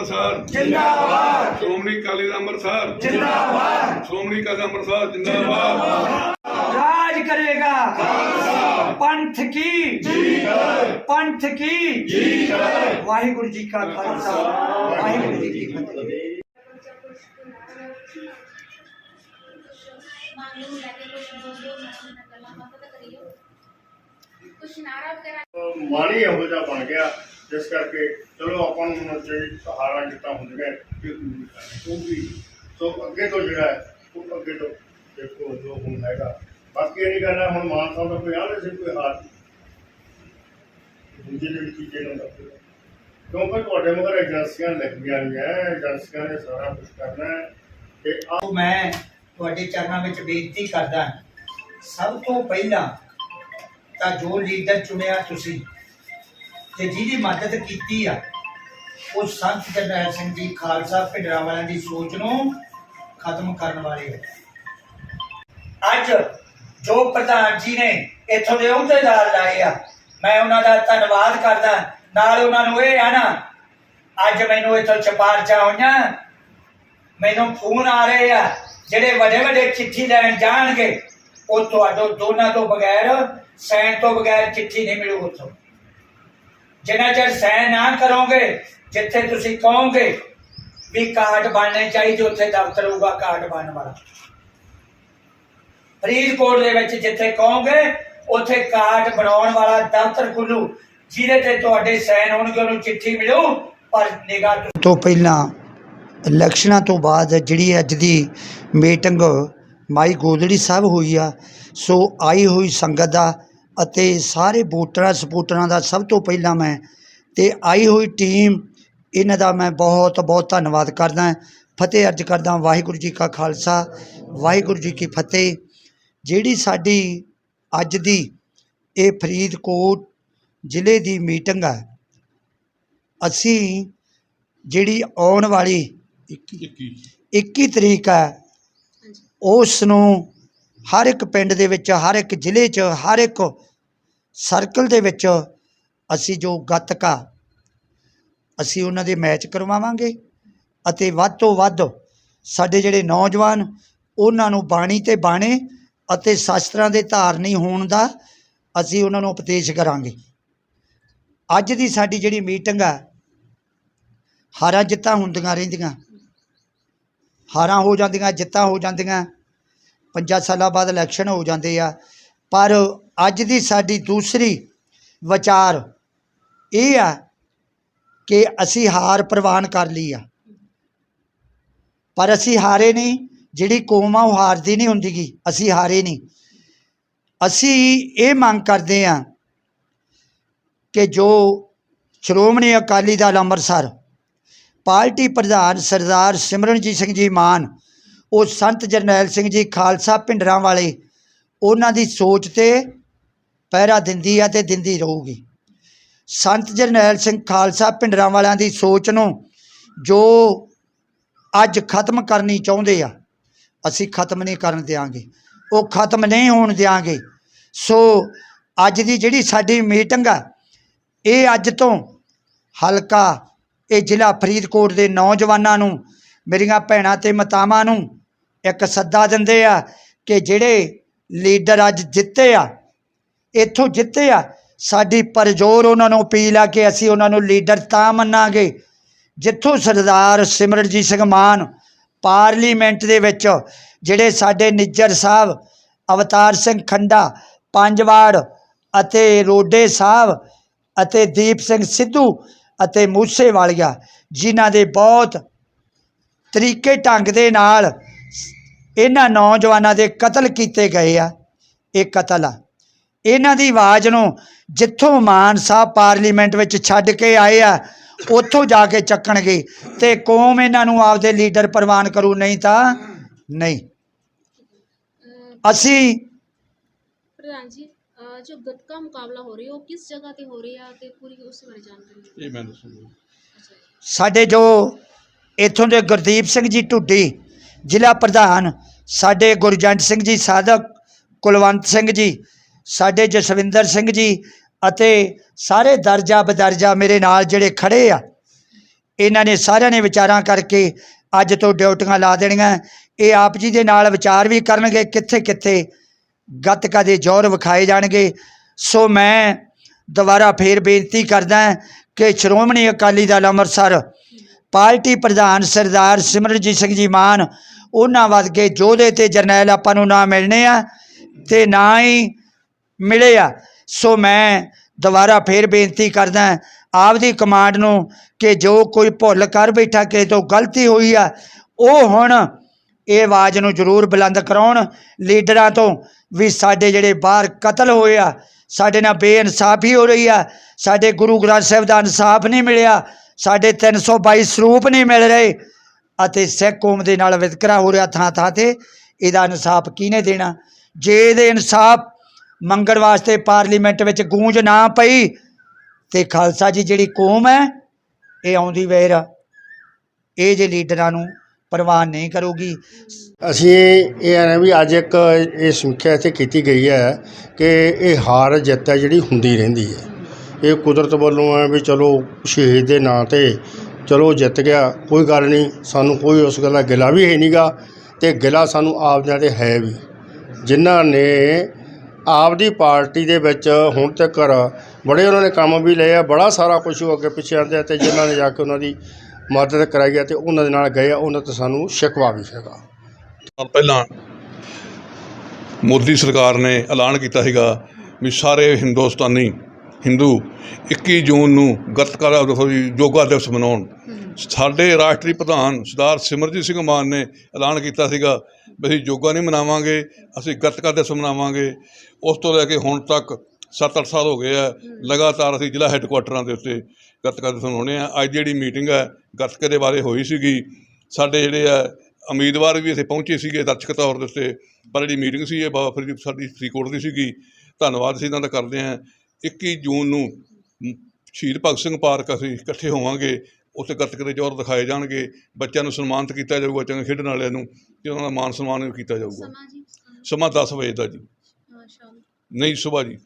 ਅੰਮ੍ਰਿਤਸਰ ਜਿੰਦਾਬਾਦ ਸ਼੍ਰੋਮਣੀ ਅਕਾਲੀ ਦਲ ਅੰਮ੍ਰਿਤਸਰ ਜਿੰਦਾਬਾਦ ਸ਼੍ਰੋਮਣੀ ਅਕਾਲੀ ਦਲ ਅੰਮ੍ਰਿਤਸਰ ਜਿੰਦਾਬਾਦ ਰਾਜ ਕਰੇਗਾ ਪੰਥ ਕੀ ਪੰਥ ਕੀ ਵਾਹਿਗੁਰੂ ਜੀ ਕਾ ਖਾਲਸਾ ਵਾਹਿਗੁਰੂ ਜੀ ਕੀ ਫਤਿਹ मांगने में लगे कुछ दो ਇਸ ਕਰਕੇ ਚਲੋ ਆਪਾਂ ਨੂੰ ਹੁਣ ਜਿਹੜੀ ਸਹਾਰਾ ਦਿੱਤਾ ਹੁੰਦਾ ਹੈ ਉਹ ਵੀ ਸੋ ਅੱਗੇ ਤੋਂ ਜਿਹੜਾ ਹੈ, ਉਹ ਅੱਗੇ ਤੋਂ ਦੇਖੋ ਜੋ ਹੁਣ ਹੈਗਾ। ਬਾਕੀ ਇਹ ਗੱਲ ਹੈ ਹੁਣ ਮਾਨ ਸਾਹਿਬ ਦਾ ਕੋਈ ਆਲੇ ਸੀ ਕੋਈ ਹਾਰ। ਦੂਜੇ ਜਿਹੜੀ ਚੀਜ਼ਾਂ ਨੂੰ ਦੱਸੋ ਕਿਉਂਕਿ ਤੁਹਾਡੇ ਮਗਰ ਏਜੰਸੀਆਂ ਲੱਗੀਆਂ ਹੋਈਆਂ, ਏਜੰਸੀਆਂ ਨੇ ਸਾਰਾ ਕੁਝ ਕਰਨਾ ਹੈ। ਤੇ ਆਓ ਮੈਂ ਤੁਹਾਡੇ ਚਰਨਾਂ ਵਿੱਚ ਬੇਨਤੀ ਕਰਦਾ ਸਭ ਤੋਂ ਪਹਿਲਾਂ ਤਾਂ ਜੋ ਲੀਡਰ ਚੁਣਿਆ ਤੁਸੀਂ ਤੇ ਜਿਹਦੀ ਮਦਦ ਕੀਤੀ ਆ, ਉਹ ਸੰਤ ਜਰਨੈਲ ਸਿੰਘ ਜੀ ਖਾਲਸਾ ਭਿੰਡਰਾਂ ਵਾਲਿਆਂ ਦੀ ਸੋਚ ਨੂੰ ਖਤਮ ਕਰਨ ਵਾਲੇ ਆ। ਅੱਜ ਜੋ ਪ੍ਰਧਾਨ ਜੀ ਨੇ ਇੱਥੋਂ ਦੇ ਅਹੁਦੇਦਾਰ ਲਾਏ ਆ, ਮੈਂ ਉਹਨਾਂ ਦਾ ਧੰਨਵਾਦ ਕਰਦਾ, ਨਾਲ ਉਹਨਾਂ ਨੂੰ ਇਹ ਆ ਨਾ, ਅੱਜ ਮੈਨੂੰ ਇੱਥੋਂ ਚਪਾਰਚਾ ਹੋਈਆਂ, ਮੈਨੂੰ ਫੋਨ ਆ ਰਹੇ ਆ, ਜਿਹੜੇ ਵੱਡੇ ਵੱਡੇ ਚਿੱਠੀ ਲੈਣ ਜਾਣਗੇ, ਉਹ ਤੁਹਾਡੇ ਦੋਨਾਂ ਤੋਂ ਬਗੈਰ ਸੈਨ ਤੋਂ ਬਗੈਰ ਚਿੱਠੀ ਨਹੀਂ ਮਿਲੂ ਉੱਥੋਂ। ਜਿੰਨਾ ਚਿਰ ਸਾਈਨ ਨਾ ਕਰੋਗੇ, ਜਿੱਥੇ ਤੁਸੀਂ ਕਹੋਗੇ ਵੀ ਕਾਰਡ ਬਣਨੇ ਚਾਹੀਦੇ, ਉੱਥੇ ਦਫ਼ਤਰ ਹੋਊਗਾ ਕਾਰਡ ਬਣਨ ਵਾਲਾ। ਫਰੀਦਕੋਟ ਦੇ ਵਿੱਚ ਜਿੱਥੇ ਕਹੋਗੇ, ਉੱਥੇ ਕਾਰਡ ਬਣਾਉਣ ਵਾਲਾ ਦਫ਼ਤਰ ਖੁੱਲੂ। ਜਿਹਦੇ ਤੇ ਤੁਹਾਡੇ ਸਾਈਨ ਹੋਣਗੇ, ਉਹਨੂੰ ਚਿੱਠੀ ਮਿਲੂ, ਪਰ ਨਿਗਾਹ ਤੋਂ ਪਹਿਲਾਂ, ਇਲੈਕਸ਼ਨਾਂ ਤੋਂ ਬਾਅਦ ਜਿਹੜੀ ਅੱਜ ਦੀ ਮੀਟਿੰਗ, ਮਾਈ ਗੋਦੜੀ ਸਾਹਿਬ ਹੋਈ ਆ, ਸੋ ਆਈ ਹੋਈ ਸੰਗਤ ਦਾ ਅਤੇ ਸਾਰੇ ਵੋਟਰਾਂ ਸਪੋਰਟਰਾਂ ਦਾ ਸਭ ਤੋਂ ਪਹਿਲਾਂ ਮੈਂ ਤੇ ਆਈ ਹੋਈ ਟੀਮ ਇਹਨਾਂ ਦਾ ਮੈਂ ਬਹੁਤ ਬਹੁਤ ਧੰਨਵਾਦ ਕਰਦਾ ਫਤਿਹ ਅਰਜ ਕਰਦਾ ਵਾਹਿਗੁਰੂ ਜੀ ਕਾ ਖਾਲਸਾ ਵਾਹਿਗੁਰੂ ਜੀ ਕੀ ਫਤਿਹ। ਜਿਹੜੀ ਸਾਡੀ ਅੱਜ ਦੀ ਇਹ ਫਰੀਦਕੋਟ ਜ਼ਿਲ੍ਹੇ ਦੀ ਮੀਟਿੰਗ ਹੈ ਅਸੀਂ ਜਿਹੜੀ ਆਉਣ ਵਾਲੀ 21 ਤਰੀਕ ਹੈ ਉਸ ਨੂੰ ਹਰ ਇੱਕ ਪਿੰਡ ਦੇ ਵਿੱਚ, ਹਰ ਇੱਕ ਜ਼ਿਲ੍ਹੇ 'ਚ, ਹਰ ਇੱਕ ਸਰਕਲ ਦੇ ਵਿੱਚ ਅਸੀਂ ਜੋ ਗੱਤਕਾ, ਅਸੀਂ ਉਹਨਾਂ ਦੇ ਮੈਚ ਕਰਵਾਵਾਂਗੇ ਅਤੇ ਵੱਧ ਤੋਂ ਵੱਧ ਸਾਡੇ ਜਿਹੜੇ ਨੌਜਵਾਨ, ਉਹਨਾਂ ਨੂੰ ਬਾਣੀ ਤੇ ਬਾਣੇ ਅਤੇ ਸ਼ਾਸਤਰਾਂ ਦੇ ਧਾਰਨੀ ਹੋਣ ਦਾ ਅਸੀਂ ਉਹਨਾਂ ਨੂੰ ਉਪਦੇਸ਼ ਕਰਾਂਗੇ। ਅੱਜ ਦੀ ਸਾਡੀ ਜਿਹੜੀ ਮੀਟਿੰਗ ਆ, ਹਾਰਾਂ ਜਿੱਤਾਂ ਹੁੰਦੀਆਂ ਰਹਿੰਦੀਆਂ। ਹਾਰਾਂ ਹੋ ਜਾਂਦੀਆਂ, ਜਿੱਤਾਂ ਹੋ ਜਾਂਦੀਆਂ। ਪੰਜਾਂ ਸਾਲਾਂ ਬਾਅਦ ਇਲੈਕਸ਼ਨ ਹੋ ਜਾਂਦੇ ਆ। ਪਰ ਅੱਜ ਦੀ ਸਾਡੀ ਦੂਸਰੀ ਵਿਚਾਰ ਇਹ ਆ ਕਿ ਅਸੀਂ ਹਾਰ ਪ੍ਰਵਾਨ ਕਰ ਲਈ ਆ। ਪਰ ਅਸੀਂ ਹਾਰੇ ਨਹੀਂ, ਜਿਹੜੀ ਕੌਮ ਆ ਉਹ ਹਾਰਦੀ ਨਹੀਂ ਹੁੰਦੀਗੀ। ਅਸੀਂ ਹਾਰੇ ਨਹੀਂ। ਅਸੀਂ ਇਹ ਮੰਗ ਕਰਦੇ ਆ ਕਿ ਜੋ ਸ਼੍ਰੋਮਣੀ ਅਕਾਲੀ ਦਲ ਅੰਮ੍ਰਿਤਸਰ, ਪਾਰਟੀ ਪ੍ਰਧਾਨ ਸਰਦਾਰ ਸਿਮਰਨਜੀਤ ਸਿੰਘ ਜੀ ਮਾਨ ਉਹ ਸੰਤ ਜਰਨੈਲ ਸਿੰਘ ਜੀ ਖਾਲਸਾ ਭਿੰਡਰਾਂ ਵਾਲੇ, ਉਹਨਾਂ ਦੀ ਸੋਚ ਤੇ ਪਹਿਰਾ ਦਿੰਦੀ ਆ ਤੇ ਦਿੰਦੀ ਰਹੂਗੀ। ਸੰਤ ਜਰਨੈਲ ਸਿੰਘ ਖਾਲਸਾ ਭਿੰਡਰਾਂ ਵਾਲਿਆਂ ਦੀ ਸੋਚ ਨੂੰ ਜੋ ਅੱਜ ਖਤਮ ਕਰਨੀ ਚਾਹੁੰਦੇ ਆ, ਅਸੀਂ ਖਤਮ ਨਹੀਂ ਕਰਨ ਦਿਆਂਗੇ। ਉਹ ਖਤਮ ਨਹੀਂ ਹੋਣ ਦਿਆਂਗੇ। ਸੋ ਅੱਜ ਦੀ ਜਿਹੜੀ ਸਾਡੀ ਮੀਟਿੰਗ ਆ, ਇਹ ਅੱਜ ਤੋਂ ਹਲਕਾ, ਇਹ ਜ਼ਿਲ੍ਹਾ ਫਰੀਦਕੋਟ ਦੇ ਨੌਜਵਾਨਾਂ ਨੂੰ, ਮੇਰੀਆਂ ਭੈਣਾਂ ਤੇ ਮਾਤਾਵਾਂ ਨੂੰ ਇੱਕ ਸੱਦਾ ਦਿੰਦੇ ਆ ਕਿ ਜਿਹੜੇ ਲੀਡਰ ਅੱਜ ਜਿੱਤੇ ਆ, ਇੱਥੋਂ ਜਿੱਤੇ ਆ, ਸਾਡੀ ਪਰਜੋਰ ਉਹਨਾਂ ਨੂੰ ਅਪੀਲ ਆ ਕਿ ਅਸੀਂ ਉਹਨਾਂ ਨੂੰ ਲੀਡਰ ਤਾਂ ਮੰਨਾਂਗੇ, ਜਿੱਥੋਂ ਸਰਦਾਰ ਸਿਮਰਨਜੀਤ ਸਿੰਘ ਮਾਨ ਪਾਰਲੀਮੈਂਟ ਦੇ ਵਿੱਚ ਜਿਹੜੇ ਸਾਡੇ ਨਿੱਜਰ ਸਾਹਿਬ, ਅਵਤਾਰ ਸਿੰਘ ਖੰਡਾ, ਪੰਜਵਾੜ ਅਤੇ ਰੋਡੇ ਸਾਹਿਬ ਅਤੇ ਦੀਪ ਸਿੰਘ ਸਿੱਧੂ ਅਤੇ ਮੂਸੇ ਵਾਲੀਆ ਜਿਨ੍ਹਾਂ ਦੇ ਬਹੁਤ ਤਰੀਕੇ ਢੰਗ ਦੇ ਨਾਲ ਇਹਨਾਂ ਨੌਜਵਾਨਾਂ ਦੇ ਕਤਲ ਕੀਤੇ ਗਏ ਆ। ਇਹ ਕਤਲ ਆ। ਇਹਨਾਂ ਦੀ ਆਵਾਜ਼ ਨੂੰ ਜਿੱਥੋਂ ਮਾਨ ਸਾਹਿਬ ਪਾਰਲੀਮੈਂਟ ਵਿੱਚ ਛੱਡ ਕੇ ਆਏ ਆ ਉੱਥੋਂ ਜਾ ਕੇ ਚੱਕਣਗੇ ਤੇ ਕੌਮ ਇਹਨਾਂ ਨੂੰ ਆਪਦੇ ਲੀਡਰ ਪ੍ਰਵਾਨ ਕਰੂ ਨਹੀਂ ਤਾਂ ਨਹੀਂ। ਅਸੀਂ ਪ੍ਰਧਾਨ ਜੀ ਜੋ ਗੱਤਕਾ ਮੁਕਾਬਲਾ ਹੋ ਰਿਹਾ ਉਹ ਕਿਸ ਜਗ੍ਹਾ ਤੇ ਹੋ ਰਿਹਾ ਤੇ ਪੂਰੀ ਉਸ ਬਾਰੇ ਜਾਣਕਾਰੀ। ਇਹ ਮੈਂ ਦੱਸੂਗਾ। ਸਾਡੇ ਜੋ ਇੱਥੋਂ ਦੇ ਗੁਰਦੀਪ ਸਿੰਘ ਜੀ ਢੁੱਡੀ ਜ਼ਿਲ੍ਹਾ ਪ੍ਰਧਾਨ ਸਾਡੇ ਗੁਰਜੰਟ ਸਿੰਘ ਜੀ, ਸਾਧਕ ਕੁਲਵੰਤ ਸਿੰਘ ਜੀ, ਸਾਡੇ ਜਸਵਿੰਦਰ ਸਿੰਘ ਜੀ ਅਤੇ ਸਾਰੇ ਦਰਜਾ ਬਦਰਜਾ ਮੇਰੇ ਨਾਲ ਜਿਹੜੇ ਖੜੇ ਆ, ਇਹਨਾਂ ਨੇ ਸਾਰਿਆਂ ਨੇ ਵਿਚਾਰਾਂ ਕਰਕੇ ਅੱਜ ਤੋਂ ਡਿਊਟੀਆਂ ਲਾ ਦੇਣੀਆਂ। ਇਹ ਆਪ ਜੀ ਦੇ ਨਾਲ ਵਿਚਾਰ ਵੀ ਕਰਨਗੇ ਕਿੱਥੇ ਕਿੱਥੇ ਗੱਤਕਾ ਦੇ ਜੋਰ ਵਿਖਾਏ ਜਾਣਗੇ। ਸੋ ਮੈਂ ਦੁਬਾਰਾ ਫੇਰ ਬੇਨਤੀ ਕਰਦਾ ਕਿ ਸ਼੍ਰੋਮਣੀ ਅਕਾਲੀ ਦਲ ਅੰਮ੍ਰਿਤਸਰ, ਪਾਰਟੀ ਪ੍ਰਧਾਨ ਸਰਦਾਰ ਸਿਮਰਨਜੀਤ ਸਿੰਘ ਜੀ ਮਾਨ ਉਹਨਾਂ ਵੱਧ ਕੇ ਯੋਧੇ ਤੇ ਜਰਨੈਲ ਆਪਾਂ ਨੂੰ ਨਾ ਮਿਲਣੇ ਆ ਤੇ ਨਾ ਹੀ ਮਿਲੇ ਆ। ਸੋ ਮੈਂ ਦੁਬਾਰਾ ਫੇਰ ਬੇਨਤੀ ਕਰਦਾ ਆਪਦੀ ਕਮਾਂਡ ਨੂੰ ਕਿ ਜੋ ਕੋਈ ਭੁੱਲ ਕਰ ਬੈਠਾ, ਕਿਸੇ ਤੋਂ ਗਲਤੀ ਹੋਈ ਆ, ਉਹ ਹੁਣ ਇਹ ਆਵਾਜ਼ ਨੂੰ ਜ਼ਰੂਰ ਬੁਲੰਦ ਕਰਾਉਣ। ਲੀਡਰਾਂ ਤੋਂ ਵੀ ਸਾਡੇ ਜਿਹੜੇ ਬਾਹਰ ਕਤਲ ਹੋਏ ਆ, ਸਾਡੇ ਨਾਲ ਬੇਇਨਸਾਫੀ ਹੋ ਰਹੀ ਆ, ਸਾਡੇ ਗੁਰੂ ਗ੍ਰੰਥ ਸਾਹਿਬ ਦਾ ਇਨਸਾਫ ਨਹੀਂ ਮਿਲਿਆ, ਸਾਡੇ 322 ਸਰੂਪ ਨਹੀਂ ਮਿਲ ਰਹੇ ਅਤੇ ਸਿੱਖ ਕੌਮ ਦੇ ਨਾਲ ਵਿਤਕਰਾ ਹੋ ਰਿਹਾ ਥਾਂ ਥਾਂ ਤੇ, ਇਹਦਾ ਇਨਸਾਫ ਕਿਹਨੇ ਦੇਣਾ? ਜੇ ਇਹਦੇ ਇਨਸਾਫ ਮੰਗਣ ਵਾਸਤੇ ਪਾਰਲੀਮੈਂਟ ਵਿੱਚ ਗੂੰਜ ਨਾ ਪਈ, ਤੇ ਖਾਲਸਾ ਜੀ ਜਿਹੜੀ ਕੌਮ ਹੈ, ਇਹ ਆਉਂਦੀ ਵੇਰ ਇਹ ਜੇ ਲੀਡਰਾਂ ਨੂੰ ਪ੍ਰਵਾਨ ਨਹੀਂ ਕਰੂਗੀ। ਅਸੀਂ ਇਹ ਹੈ ਵੀ ਅੱਜ ਇੱਕ ਇਹ ਸਮੀਖਿਆ ਇੱਥੇ ਕੀਤੀ ਗਈ ਹੈ ਕਿ ਇਹ ਹਾਰ ਜਿੱਤ ਹੈ ਜਿਹੜੀ ਹੁੰਦੀ ਰਹਿੰਦੀ ਹੈ। ਇਹ ਕੁਦਰਤ ਵੱਲੋਂ ਹੈ ਵੀ ਚਲੋ ਸ਼ਹੀਦ ਦੇ ਨਾਂ ਤੇ ਚਲੋ ਜਿੱਤ ਗਿਆ, ਕੋਈ ਗੱਲ ਨਹੀਂ, ਸਾਨੂੰ ਕੋਈ ਉਸ ਗੱਲ ਦਾ ਗਿਲਾ ਵੀ ਹੈ ਨਹੀਂਗਾ ਤੇ ਗਿਲਾ ਸਾਨੂੰ ਆਪਦਿਆਂ ਤੇ ਹੈ ਵੀ। ਜਿਨ੍ਹਾਂ ਨੇ ਆਪਦੀ ਪਾਰਟੀ ਦੇ ਵਿੱਚ ਹੁਣ ਤੱਕ ਬੜੇ ਉਹਨਾਂ ਨੇ ਕੰਮ ਵੀ ਲਏ ਆ, ਬੜਾ ਸਾਰਾ ਕੁਝ ਉਹ ਅੱਗੇ ਪਿੱਛੇ ਆਉਂਦੇ ਆ ਤੇ ਜਿਨ੍ਹਾਂ ਨੇ ਜਾ ਕੇ ਉਹਨਾਂ ਦੀ ਮਦਦ ਕਰਾਈ ਹੈ ਤੇ ਉਹਨਾਂ ਦੇ ਨਾਲ ਗਏ ਆ, ਉਹਨਾਂ ਤੇ ਸਾਨੂੰ ਸ਼ਿਕਵਾ ਵੀ ਹੈਗਾ। ਪਹਿਲਾਂ ਮੋਦੀ ਸਰਕਾਰ ਨੇ ਐਲਾਨ ਕੀਤਾ ਸੀਗਾ ਵੀ ਸਾਰੇ ਹਿੰਦੁਸਤਾਨੀ ਹਿੰਦੂ 21 ਜੂਨ ਨੂੰ ਗੱਤਕਾ ਸੋਰੀ ਯੋਗਾ ਦਿਵਸ ਮਨਾਉਣ। ਸਾਡੇ ਰਾਸ਼ਟਰੀ ਪ੍ਰਧਾਨ ਸਰਦਾਰ ਸਿਮਰਜੀਤ ਸਿੰਘ ਮਾਨ ਨੇ ਐਲਾਨ ਕੀਤਾ ਸੀਗਾ ਵੀ ਅਸੀਂ ਯੋਗਾ ਨਹੀਂ ਮਨਾਵਾਂਗੇ, ਅਸੀਂ ਗੱਤਕਾ ਦਿਵਸ ਮਨਾਵਾਂਗੇ। ਉਸ ਤੋਂ ਲੈ ਕੇ ਹੁਣ ਤੱਕ 7-8 ਸਾਲ ਹੋ ਗਏ ਆ, ਲਗਾਤਾਰ ਅਸੀਂ ਜ਼ਿਲ੍ਹਾ ਹੈੱਡਕੁਆਟਰਾਂ ਦੇ ਉੱਤੇ ਗੱਤਕਾ ਦਿਵਸ ਮਨਾਉਂਦੇ ਆ ਅੱਜ ਜਿਹੜੀ ਮੀਟਿੰਗ ਹੈ ਗੱਤਕੇ ਦੇ ਬਾਰੇ ਹੋਈ ਸੀਗੀ। ਸਾਡੇ ਜਿਹੜੇ ਆ, ਉਮੀਦਵਾਰ ਵੀ ਇੱਥੇ ਪਹੁੰਚੇ ਸੀਗੇ ਦਰਸ਼ਕ ਤੌਰ ਦੇ ਉੱਤੇ, ਪਰ ਜਿਹੜੀ ਮੀਟਿੰਗ ਸੀ ਇਹ ਬਾਬਾ ਫਰੀਦ ਸਾਡੀ ਫਰੀਦਕੋਟ ਦੀ ਸੀਗੀ। ਧੰਨਵਾਦ ਅਸੀਂ ਇਹਨਾਂ ਦਾ ਕਰਦੇ ਹਾਂ। 21 ਜੂਨ ਨੂੰ ਸ਼ਹੀਦ ਭਗਤ ਸਿੰਘ ਪਾਰਕ ਅਸੀਂ ਇਕੱਠੇ ਹੋਵਾਂਗੇ ਉੱਥੇ ਗੱਤਕੇ ਦੇ ਜੋਰ ਦਿਖਾਏ ਜਾਣਗੇ ਬੱਚਿਆਂ ਨੂੰ ਸਨਮਾਨਿਤ ਕੀਤਾ ਜਾਊਗਾ ਚੰਗੇ ਖੇਡਣ ਵਾਲਿਆਂ ਨੂੰ ਤੇ ਉਹਨਾਂ ਦਾ ਮਾਨ ਸਨਮਾਨ ਵੀ ਕੀਤਾ ਜਾਊਗਾ। ਸਮਾਂ ਜੀ? ਅ, ਸਮਾਂ 10 ਵਜੇ ਦਾ ਜੀ। ਨਹੀਂ ਸੁਬਾਹ ਜੀ।